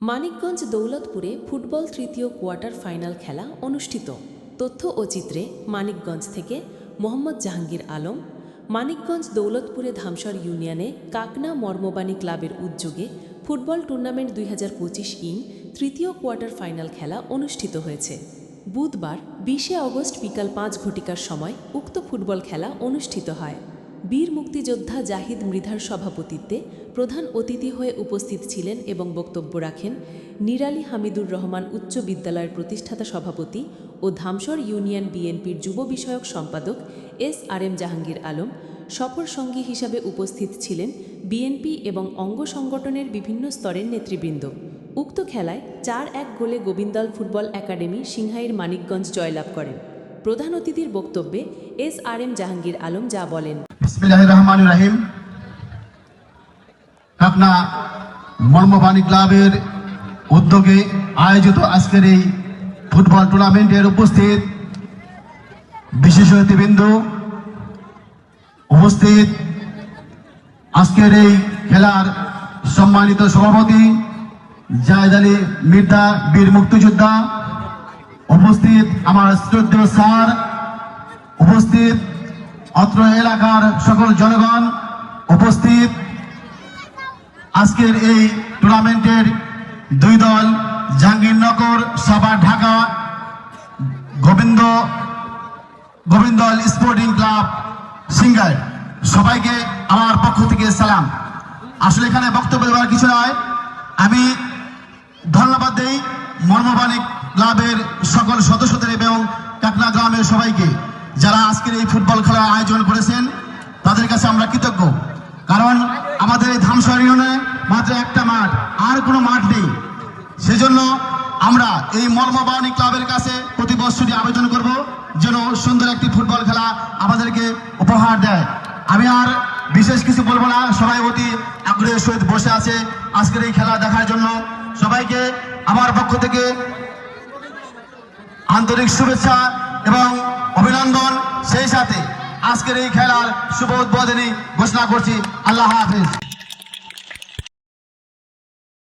মানিকগঞ্জ দৌলতপুরে ফুটবল তৃতীয় quarter final খেলা অনুষ্ঠিত। তথ্য ও চিত্রে মানিকগঞ্জ থেকে মোহাম্মদ জাহাঙ্গীর আলম, মানিকগঞ্জ দৌলতপুরে ধামসর ইউনিয়নে কাকনা মর্মবাণী ক্লাবের উদ্যোগে ফুটবল টুর্নামেন্ট দুই ইন তৃতীয় কোয়ার্টার ফাইনাল খেলা অনুষ্ঠিত হয়েছে। বুধবার বিশে অগস্ট বিকাল পাঁচ ঘটিকার সময় উক্ত ফুটবল খেলা অনুষ্ঠিত হয়। বীর মুক্তিযোদ্ধা জাহিদ মৃধার সভাপতিত্বে প্রধান অতিথি হয়ে উপস্থিত ছিলেন এবং বক্তব্য রাখেন নিরালী হামিদুর রহমান উচ্চ বিদ্যালয়ের প্রতিষ্ঠাতা সভাপতি ও ধামসর ইউনিয়ন বিএনপির যুব বিষয়ক সম্পাদক S R M Jahangir Alam, সফর সঙ্গী হিসাবে উপস্থিত ছিলেন বিএনপি এবং অঙ্গ সংগঠনের বিভিন্ন স্তরের নেতৃবৃন্দ। উক্ত খেলায় চার এক গোলে গোবিন্দাল ফুটবল একাডেমি সিংহাইর মানিকগঞ্জ জয়লাভ করেন। প্রধান অতিথির বক্তব্যে S R M Jahangir Alam যা বলেন। মর্মবাণী ক্লাবের উদ্যোগে আয়োজিত আজকের এই ফুটবল টুর্নামেন্টের উপস্থিত বিশেষ অতিবৃন্দ উপস্থিত আজকের এই খেলার সম্মানিত সভাপতি জায়দ আলী মির্দা বীর মুক্তিযোদ্ধা, উপস্থিত আমার শ্রদ্ধেয় স্যার, উপস্থিত অত্র এলাকার সকল জনগণ উপস্থিত। আজকের এই টুর্নামেন্টের দুই দল, জাহাঙ্গীরনগর সভা Dhaka, Gobinda Gobindal sporting club, singer. সবাইকে আমার পক্ষ থেকে সালাম। আসলে এখানে বক্তব্য দেওয়ার কিছু নয়। আমি ধন্যবাদ দেই মর্মবাণী ক্লাবের সকল সদস্যদের এবং কাকনা গ্রামের সবাইকে। যারা আজকের এই ফুটবল খেলার আয়োজন করেছেন, তাদের কাছে আমরা কৃতজ্ঞ। কারণ আমাদের এই ধামসর ইউনিয়নে মাত্র একটা মাঠ, আর কোনো মাঠ নেই। সেজন্য আমরা এই মর্মবাণী ক্লাবের কাছে প্রতি বছরই আবেদন করব যেন সুন্দর একটি ফুটবল খেলা আমাদেরকে উপহার দেয়। আমি আর বিশেষ কিছু বলব না, সবাই অতি আগ্রহের সহিত বসে আছে আজকের এই খেলা দেখার জন্য। সবাইকে আমার পক্ষ থেকে আন্তরিক শুভেচ্ছা আজকের এই খেলার শুভ উদ্বোধনী ঘোষণা করছি আল্লাহ হাফিজ